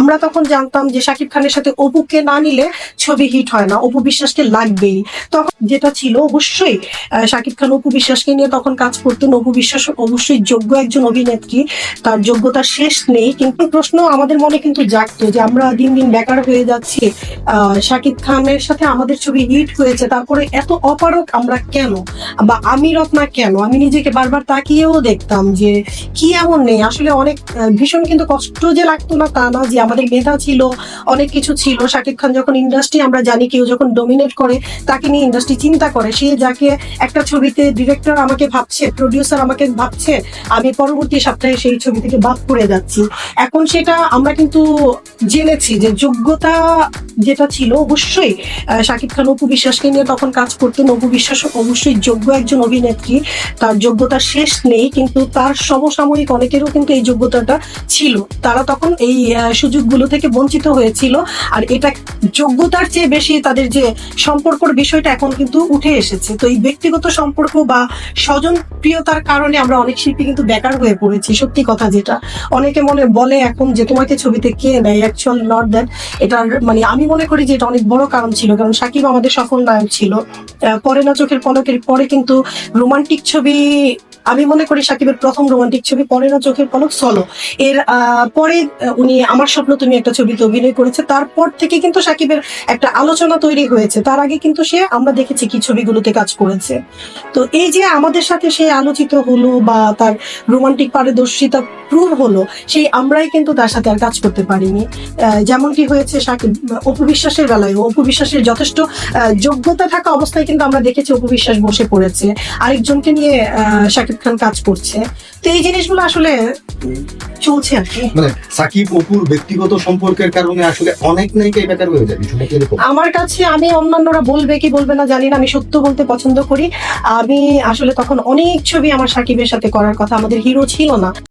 আমরা তখন জানতাম যে শাকিব খানের সাথে অপুকে না নিলে ছবি হিট হয় না, অপু বিশ্বাসকে লাগবেই। তখন যেটা ছিল অবশ্যই শাকিব খান অপু বিশ্বাসকে নিয়ে তখন কাজ করতেন। অপু বিশ্বাস অবশ্যই যোগ্য একজন অভিনেত্রী, তার যোগ্যতা শেষ নেই, কিন্তু প্রশ্ন আমাদের মনে কিন্তু জাগতো যে আমরা দিন দিন বেকার হয়ে যাচ্ছি শাকিব খানের সাথে আমাদের ছবি হিট হয়েছে, তারপরে এত অপারক আমরা কেন? বা আমি রত্না কেন? আমি নিজেকে বারবার তাকিয়েও দেখতাম যে কি এমন নেই? আসলে অনেক ভীষণ কিন্তু কষ্ট যে লাগতো না তা না যে আমাদের মেধা ছিল, অনেক কিছু ছিল। শাকিব খান যখন ইন্ডাস্ট্রি আমরা জানি কেউ যখন ডোমিনেট করে, তাকে নিয়ে ইন্ডাস্ট্রি চিন্তা করে। সে যাকে একটা ছবিতে ডিরেক্টর আমাকে ভাবছে প্রডিউসার আমাকে ভাবছে, আমি পরবর্তী সপ্তাহে সেই ছবি থেকে বাদ করে যাচ্ছি। এখন সেটা আমরা কিন্তু জেনেছি যে যোগ্যতা যেটা ছিল অবশ্যই শাকিব খান অপু বিশ্বাসকে নিয়ে তখন কাজ করতেন। অপু বিশ্বাস অবশ্যই যোগ্য একজন অভিনেত্রী। তার যোগ্যতা শেষ নেই, কিন্তু তার সমসাময়িক অনেকেরও কিন্তু এই যোগ্যতাটা ছিল। তারা তখন এই সুযোগগুলো থেকে বঞ্চিত হয়েছিল। আর এটা যোগ্যতার চেয়ে বেশি তাদের যে সম্পর্কর বিষয়টা এখন কিন্তু উঠে এসেছে। তো এই ব্যক্তিগত সম্পর্ক বা স্বজন প্রিয়তার কারণে আমরা অনেক শিল্পী কিন্তু বেকার হয়ে পড়েছি, সত্যি কথা যেটা। অনেকে মনে বলে এখন যে, তোমাকে ছবিতে কে নেয়? অ্যাকচুয়াল নট দ্যাট এটার মানে আমি মনে করি যে এটা অনেক বড় কারণ ছিল, কারণ সাকিব আমাদের সফল নায়ক ছিল। পরে না চোখের পলকের পরে কিন্তু রোমান্টিক ছবি, আমি মনে করি সাকিবের প্রথম রোমান্টিক ছবি পরে না চোখের পলক সলো এর পরে উনি আমার স্বপ্ন তুমি একটা ছবিতে অভিনয় করেছে, তারপর থেকে কিন্তু সাকিবের একটা আলোচনা তৈরি হয়েছে। তার আগে কিন্তু সে, আমরা দেখেছি কি ছবিগুলোতে কাজ করেছে। তো এই যে আমাদের সাথে সে আলোচিত হলো বা তার রোমান্টিক পারদর্শিতা প্রুভ হলো, সেই আমরাই কিন্তু তার সাথে আর কাজ করতে পারিনি। যেমনটি হয়েছে সাকিব অপু বিশ্বাসের বেলায় অপু বিশ্বাসের যথেষ্ট যোগ্যতা থাকা অবস্থায় কিন্তু আমরা দেখেছি অপু বিশ্বাস বসে পড়েছে আরেকজনকে নিয়ে শাকিব খান কাজ করছে। তো এই জিনিসগুলো আসলে চলছে আর কি। মানে সাকিব অপুর ব্যক্তিগত সম্পর্কের কারণে আসলে অনেক নায়িকাই বেকার হয়ে যায় আমার কাছে আমি অন্যান্যরা বলবে কি বলবে না জানি না আমি সত্য বলতে পছন্দ করি। আমি আসলে তখন অনেক ছবি আমার সাকিবের সাথে করার কথা আমাদের হিরো ছিল না।